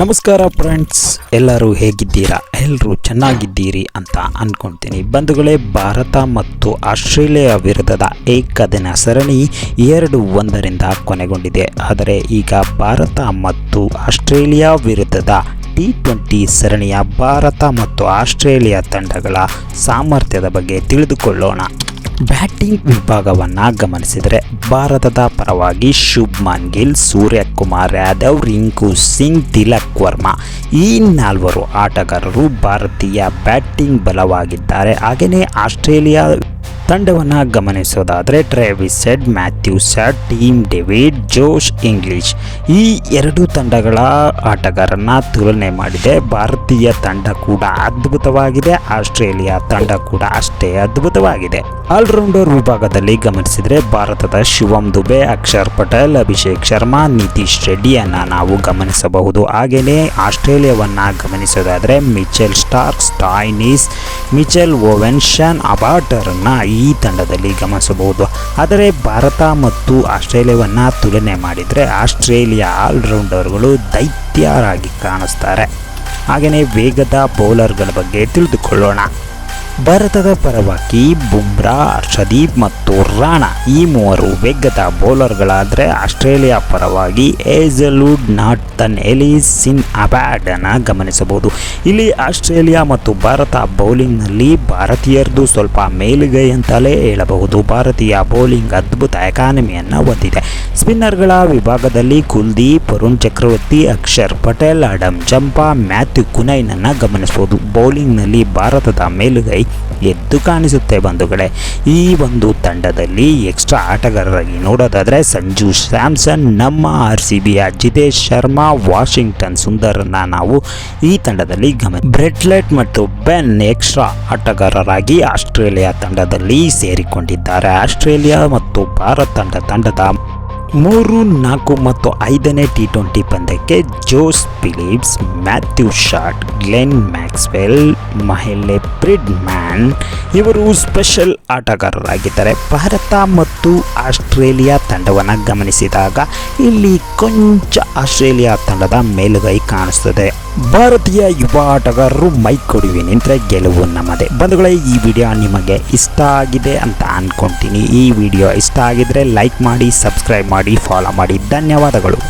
ನಮಸ್ಕಾರ ಫ್ರೆಂಡ್ಸ್ ಎಲ್ಲರೂ ಹೇಗಿದ್ದೀರಾ? ಎಲ್ಲರೂ ಚೆನ್ನಾಗಿದ್ದೀರಿ ಅಂತ ಅಂದ್ಕೊಳ್ತೀನಿ ಬಂಧುಗಳೇ, ಭಾರತ ಮತ್ತು ಆಸ್ಟ್ರೇಲಿಯಾ ವಿರುದ್ಧದ ಏಕದಿನ ಸರಣಿ ಎರಡು ಒಂದರಿಂದ ಕೊನೆಗೊಂಡಿದೆ. ಆದರೆ ಈಗ ಭಾರತ ಮತ್ತು ಆಸ್ಟ್ರೇಲಿಯಾ ವಿರುದ್ಧದ ಟಿ ಟ್ವೆಂಟಿ ಸರಣಿಯ ಭಾರತ ಮತ್ತು ಆಸ್ಟ್ರೇಲಿಯಾ ತಂಡಗಳ ಸಾಮರ್ಥ್ಯದ ಬಗ್ಗೆ ತಿಳಿದುಕೊಳ್ಳೋಣ. ಬ್ಯಾಟಿಂಗ್ ವಿಭಾಗವನ್ನು ಗಮನಿಸಿದರೆ ಭಾರತದ ಪರವಾಗಿ ಶುಭ್ಮನ್ ಗಿಲ್, ಸೂರ್ಯಕುಮಾರ್ ಯಾದವ್, ರಿಂಕು ಸಿಂಗ್, ತಿಲಕ್ ವರ್ಮಾ ಈ ನಾಲ್ವರು ಆಟಗಾರರು ಭಾರತೀಯ ಬ್ಯಾಟಿಂಗ್ ಬಲವಾಗಿದ್ದಾರೆ. ಹಾಗೆಯೇ ಆಸ್ಟ್ರೇಲಿಯಾ ತಂಡವನ್ನು ಗಮನಿಸೋದಾದರೆ ಟ್ರೇವಿಸ್ ಸೆಡ್, ಮ್ಯಾಥ್ಯೂ ಸೆಡ್, ಟೀಮ್ ಡೇವಿಡ್, ಜೋಶ್, ಇಂಗ್ಲಿಷ್ ಈ ಎರಡು ತಂಡಗಳ ಆಟಗಾರರನ್ನು ತುಲನೆ ಮಾಡಿದೆ. ಭಾರತೀಯ ತಂಡ ಕೂಡ ಅದ್ಭುತವಾಗಿದೆ, ಆಸ್ಟ್ರೇಲಿಯಾ ತಂಡ ಕೂಡ ಅಷ್ಟೇ ಅದ್ಭುತವಾಗಿದೆ. ಆಲ್ರೌಂಡರ್ ವಿಭಾಗದಲ್ಲಿ ಗಮನಿಸಿದರೆ ಭಾರತದ ಶಿವಂ ದುಬೆ, ಅಕ್ಷರ್ ಪಟೇಲ್, ಅಭಿಷೇಕ್ ಶರ್ಮಾ, ನಿತೀಶ್ ರೆಡ್ಡಿಯನ್ನು ನಾವು ಗಮನಿಸಬಹುದು. ಹಾಗೆಯೇ ಆಸ್ಟ್ರೇಲಿಯಾವನ್ನು ಗಮನಿಸೋದಾದರೆ Mitchell Starc, Stoinis, Mitchell Owen Sean ಅಬಾಟರನ್ನು ಈ ತಂಡದಲ್ಲಿ ಗಮನಿಸಬಹುದು. ಆದರೆ ಭಾರತ ಮತ್ತು ಆಸ್ಟ್ರೇಲಿಯಾವನ್ನು ತುಲನೆ ಮಾಡಿದರೆ ಆಸ್ಟ್ರೇಲಿಯಾ ಆಲ್ರೌಂಡರ್ಗಳು ದೈತ್ಯರಾಗಿ ಕಾಣಿಸ್ತಾರೆ. ಹಾಗೆಯೇ ವೇಗದ ಬೌಲರ್ಗಳ ಬಗ್ಗೆ ತಿಳಿದುಕೊಳ್ಳೋಣ. ಭಾರತದ ಪರವಾಗಿ ಬುಮ್ರಾ, ಹರ್ಷದೀಪ್ ಮತ್ತು ರಾಣಾ ಈ ಮೂವರು ವೇಗದ ಬೌಲರ್ಗಳಾದರೆ ಆಸ್ಟ್ರೇಲಿಯಾ ಪರವಾಗಿ ಏಜಲುಡ್ ತನ್ ಎಲಿಸ್ ಸಿನ್ ಅಬ್ಯಾಡನ್ನು ಗಮನಿಸಬಹುದು. ಇಲ್ಲಿ ಆಸ್ಟ್ರೇಲಿಯಾ ಮತ್ತು ಭಾರತ ಬೌಲಿಂಗ್ನಲ್ಲಿ ಭಾರತೀಯರದು ಸ್ವಲ್ಪ ಮೇಲುಗೈ ಅಂತಲೇ ಹೇಳಬಹುದು. ಭಾರತೀಯ ಬೌಲಿಂಗ್ ಅದ್ಭುತ ಎಕಾನಮಿಯನ್ನು ಹೊಂದಿದೆ. ಸ್ಪಿನ್ನರ್ಗಳ ವಿಭಾಗದಲ್ಲಿ Kuldeep Varun Chakravarthy, Axar Patel Adam Zampa, Matthew ಕುನೈನನ್ನು ಗಮನಿಸಬಹುದು. ಬೌಲಿಂಗ್ನಲ್ಲಿ ಭಾರತದ ಮೇಲುಗೈ ಎದ್ದು ಕಾಣಿಸುತ್ತೆ ಬಂಧುಗಳೇ. ಈ ಒಂದು ತಂಡದಲ್ಲಿ ಎಕ್ಸ್ಟ್ರಾ ಆಟಗಾರರಾಗಿ ನೋಡೋದಾದರೆ ಸಂಜು ಸ್ಯಾಮ್ಸನ್, ನಮ್ಮ ಆರ್ ಸಿ ಬಿಯ ಜಿತೇಶ್ ಶರ್ಮಾ, ವಾಷಿಂಗ್ಟನ್ ಸುಂದರನ್ನ ನಾವು ಈ ತಂಡದಲ್ಲಿ ಗಮನ ಬ್ರೆಡ್ಲೆಟ್ ಮತ್ತು ಬೆನ್ ಎಕ್ಸ್ಟ್ರಾ ಆಟಗಾರರಾಗಿ ಆಸ್ಟ್ರೇಲಿಯಾ ತಂಡದಲ್ಲಿ ಸೇರಿಕೊಂಡಿದ್ದಾರೆ. ಆಸ್ಟ್ರೇಲಿಯಾ ಮತ್ತು ಭಾರತ ತಂಡ ತಂಡದ ಮೂರು, ನಾಲ್ಕು ಮತ್ತು ಐದನೇ ಟಿ ಟ್ವೆಂಟಿ ಪಂದ್ಯಕ್ಕೆ Josh Philippe, Matthew Short Glenn Maxwell ಮಹಿಳೆ ಬ್ರಿಡ್ ಮ್ಯಾನ್ ಇವರು ಸ್ಪೆಷಲ್ ಆಟಗಾರರಾಗಿದ್ದಾರೆ. ಭಾರತ ಮತ್ತು ಆಸ್ಟ್ರೇಲಿಯಾ ತಂಡವನ್ನು ಗಮನಿಸಿದಾಗ ಇಲ್ಲಿ ಕೊಂಚ ಆಸ್ಟ್ರೇಲಿಯಾ ತಂಡದ ಮೇಲುಗೈ ಕಾಣಿಸ್ತದೆ. ಭಾರತೀಯ ಯುವ ಆಟಗಾರರು ಮೈ ಕೊಡುವೆ ನಿಂತರೆ ಗೆಲುವು ನಮ್ಮದೇ. ಬಂಧುಗಳೇ, ಈ ವಿಡಿಯೋ ನಿಮಗೆ ಇಷ್ಟ ಆಗಿದೆ ಅಂತ ಅನ್ಕೊಂತೀನಿ. ಈ ವಿಡಿಯೋ ಇಷ್ಟ ಆಗಿದ್ರೆ ಲೈಕ್ ಮಾಡಿ ಸಬ್ಸ್ಕ್ರೈಬ್ ಮಾಡಿ ಫಾಲೋ ಮಾಡಿ. ಧನ್ಯವಾದಗಳು.